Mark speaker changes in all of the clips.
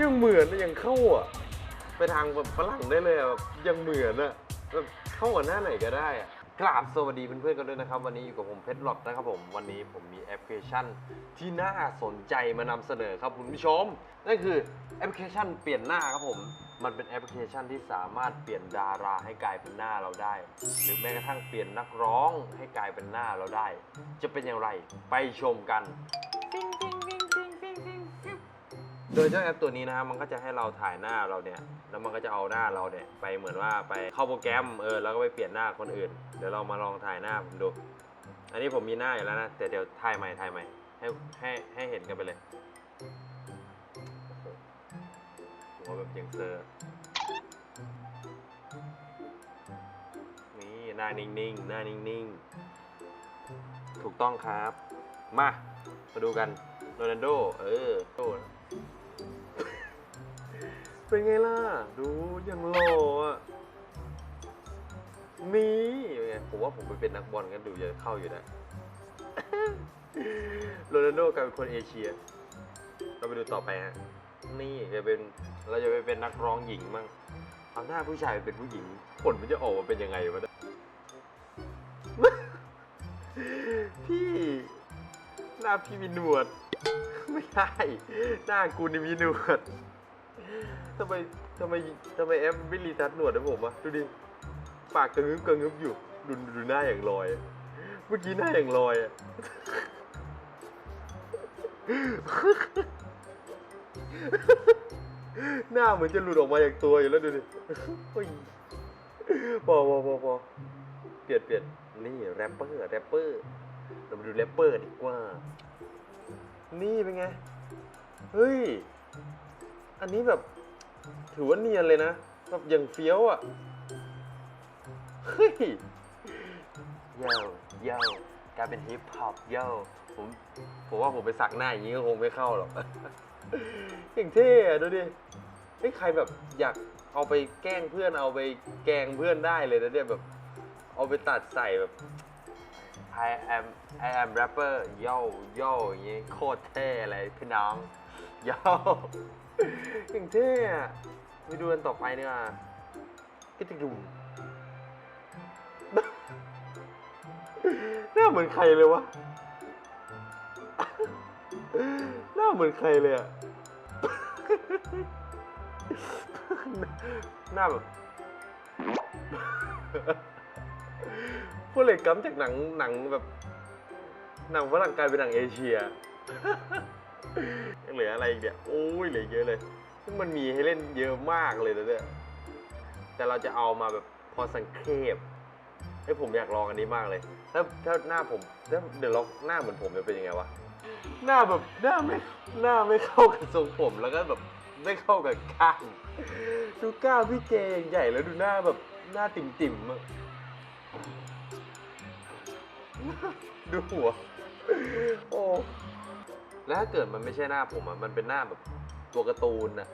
Speaker 1: ยังเหมือนนะยังเข้าอะ ไปทางแบบฝรั่งได้เลยอะแบบยังเหมือนอะแบบเข้ากับหน้าไหนก็ได้อะกราบสวัสดีเพื่อนๆกันด้วยนะครับ วันนี้อยู่กับผมเพชรหลอดนะครับผมวันนี้ผมมีแอปพลิเคชันที่น่าสนใจมานำเสนอครับคุณผู้ชมนั่นคือแอปพลิเคชันเปลี่ยนหน้าครับผม มันเป็นแอปพลิเคชันที่สามารถเปลี่ยนดาราให้กลายเป็นหน้าเราได้ หรือแม้กระทั่งเปลี่ยนนักร้องให้กลายเป็นหน้าเราได้ จะเป็นอย่างไรไปชมกัน โดยเจ้าแอปตัวนี้นะครับมันก็จะให้เราถ่ายหน้าเราเนี่ย แล้วมันก็จะเอาหน้าเราเนี่ยไปเหมือนว่าไปเข้าโปรแกรมเออแล้วก็ไปเปลี่ยนหน้าคนอื่น เดี๋ยวเรามาลองถ่ายหน้าผมดู อันนี้ผมมีหน้าอยู่แล้วนะแต่เดี๋ยวถ่ายใหม่ถ่ายใหม่ให้ให้ให้เห็นกันไปเลยหหัวแบบยังเซอร์นี่หน้านิ่งๆ หน้านิ่งๆ ถูกต้องครับ มา มาดูกันโรนัลโด เออโดนะ เป็นไงล่ะ ดูยังหล่ออะ นี่เป็นไงผมว่าผมไปเป็นนักบอลกันดูจะเข้าอยู่นะโรนัลโดกลายเป็นคนเอเชีย เราไปดูต่อไปฮะ นี่จะเป็นเราจะไปเป็นนักร้องหญิงมั่งเอาหน้าผู้ชายเป็นผู้หญิง ผลมันจะออกมาเป็นยังไงวะเนี่ยพี่หน้าพี่มีหนวด ไม่ได้ หน้ากูนี่มีหนวด ทำไมทำไมทำไมแอปไม่รีทัชหนวดให้ผมอะดูดิ ปากกระงึบกระงึบอยู่ ดูดูหน้าอย่างลอย เมื่อกี้หน้าอย่างลอยอะหน้าเหมือนจะหลุดออกมาจากตัวอยู่แล้วดูดิพอพอพอพอเปลี่ยนเปลี่ยนนี่แรปเปอร์แรปเปอร์เรามาดูแรปเปอร์ดีกว่า นี่เป็นไง เฮ้ย อันนี้แบบถือว่าเนียนเลยนะ แบบอย่างเฟี้ยวอะ เฮ้ยเย้าเย้ากลายเป็นฮิปฮอปเย้าผมผมว่าผมไปสักหน้าอย่างนี้ก็คงไม่เข้าหรอกอย่างเท่ดูดิไม่ใครแบบอยากเอาไปแกล้งเพื่อนเอาไปแกงเพื่อนได้เลยนะเนี่ยแบบ เอาไปตัดใส่แบบ I am I am rapper yo yo อย่างงี้โคตรเท่อะไรพี่น้อง yo อ ย่างเท่อะไปดูกันต่อไปเนี่ยกิติกุมหน้าเหมือนใครเลยวะ หน้าเหมือนใครเลยอะหน้าแบบพวกเหล็กกัมจากหนังหนังแบบ หนังฝรั่งกลายเป็นหนังเอเชีย เหลืออะไรอีกเนี่ยโอ้ยเหลือเยอะเลย ซึ่งมันมีให้เล่นเยอะมากเลยนะเนี่ยแต่เราจะเอามาแบบพอสังเขปไอ้ยผมอยากลองอันนี้มากเลย ถ้าถ้าหน้าผมถ้าเดี๋ยวลองหน้าเหมือนผมจะเป็นยังไงวะหน้าแบบหน้าไม่หน้าไม่เข้ากับทรงผมแล้วก็แบบไม่เข้ากับก้างดูก้าวพี่เจยังใหญ่แล้วดูหน้าแบบหน้าติ่มติ่มอะดูหัว โอ้ แล้วถ้าเกิดมันไม่ใช่หน้าผมอะ มันเป็นหน้าแบบตัวการ์ตูนอะ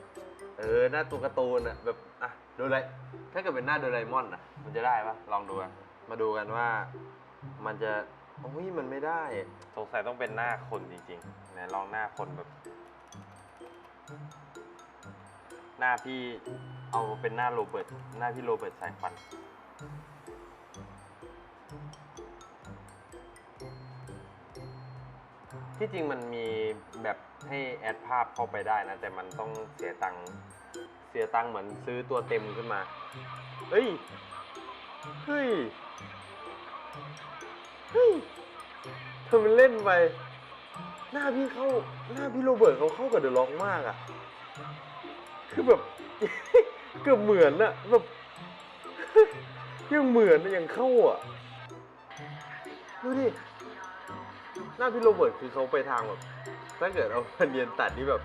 Speaker 1: เออ หน้าตัวการ์ตูนอะ แบบ อะโดไร ถ้าเกิดเป็นหน้าโดราเอมอนอะ มันจะได้ปะลองดูกันมาดูกันว่า มันจะ โอ้ย มันไม่ได้ สงสัยต้องเป็นหน้าคนจริงๆไหนลองหน้าคนแบบ หน้าพี่ เอาเป็นหน้าโรเบิร์ต หน้าพี่โรเบิร์ตสายฟัน ที่จริงมันมีแบบให้แอดภาพเข้าไปได้นะ แต่มันต้องเสียตังค์เสียตังค์เหมือนซื้อตัวเต็มขึ้นมาเฮ้ยเฮ้ยเฮ้ยเธอมันเล่นไป หน้าพี่เข้า หน้าพี่โรเบิร์ตเขาเข้ากับเดอะล็อกมากอะคือแบบ เกือบเหมือนอะแบบยังเหมือนอยังเข้าอะดูดิ หน้าพี่โรเบิร์ตคือเขาไปทางแบบ ถ้าเกิดเอาเนียนตัดนี่แบบ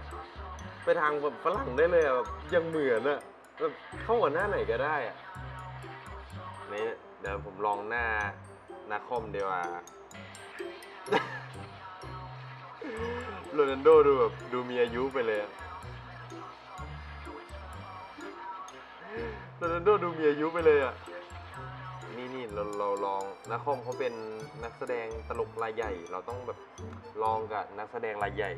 Speaker 1: ไปทางแบบฝรั่งได้เลยอะแบบยังเหมือนอะแบบเข้ากับหน้าไหนก็ได้อะนี่เดี๋ยวผมลองหน้านาคอมเดียวาโรนัลโดดูแบบดูมีอายุไปเลยอะโรนัลโดดูมีอายุไปเลยอะ เราเราลองนักคอมเขาเป็นนักแสดงตลกรายใหญ่ เราต้องแบบลองกับนักแสดงรายใหญ่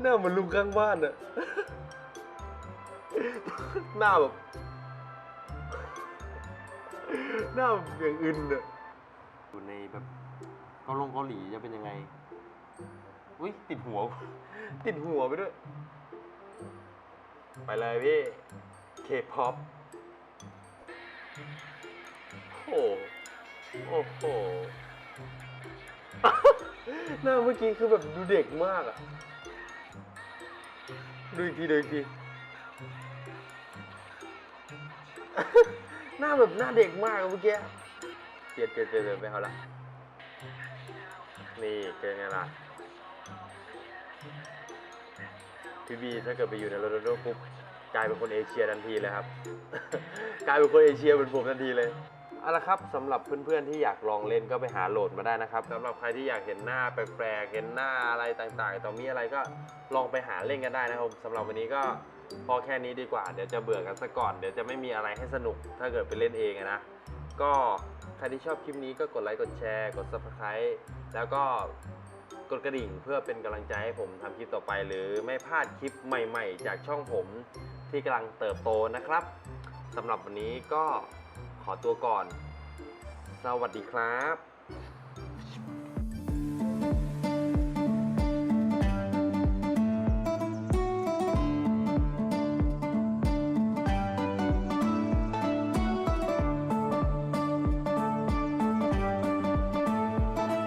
Speaker 1: หน้าเหมือนลุงข้างบ้านอะหน้าแบบหน้าแบบอย่างอื่นอะอยู่ในแบบเกาลงเกาหลีจะเป็นยังไง อุ้ยติดหัว ติดหัวไปด้วย ไปเลยพี่เคป๊อปโอ้โหโอ้โหหน้าเมื่อกี้คือแบบดูเด็กมากอะดูอีกทีดูอีกทีหน้าแบบหน้าเด็กมากเมื่อกี้เปลี่ยนเปลี่ยนเปลี่ยนเปลี่ยนไปเอาละนี่เป็นไงล่ะ พี่บีถ้าเกิดไปอยู่ในโรนัลโดปุ๊บกลายเป็นคนเอเชียทันทีเลยครับ กลายเป็นคนเอเชียเหมือนผมทันทีเลยเอาละครับสำหรับเพื่อนๆที่อยากลองเล่นก็ไปหาโหลดมาได้นะครับสำหรับใครที่อยากเห็นหน้าแปลกๆเห็นหน้าอะไรต่างๆต่อมีอะไรก็ลองไปหาเล่นกันได้นะครับสำหรับวันนี้ก็พอแค่นี้ดีกว่าเดี๋ยวจะเบื่อกันซะก่อนเดี๋ยวจะไม่มีอะไรให้สนุกถ้าเกิดไปเล่นเองนะก็ใครที่ชอบคลิปนี้ก็กดไลค์กดแชร์ กด subscribe แล้วก็ กดกระดิ่งเพื่อเป็นกำลังใจให้ผมทำคลิปต่อไป หรือไม่พลาดคลิปใหม่ ๆ จากช่องผมที่กำลังเติบโตนะครับสำหรับวันนี้ก็ขอตัวก่อน สวัสดีครับ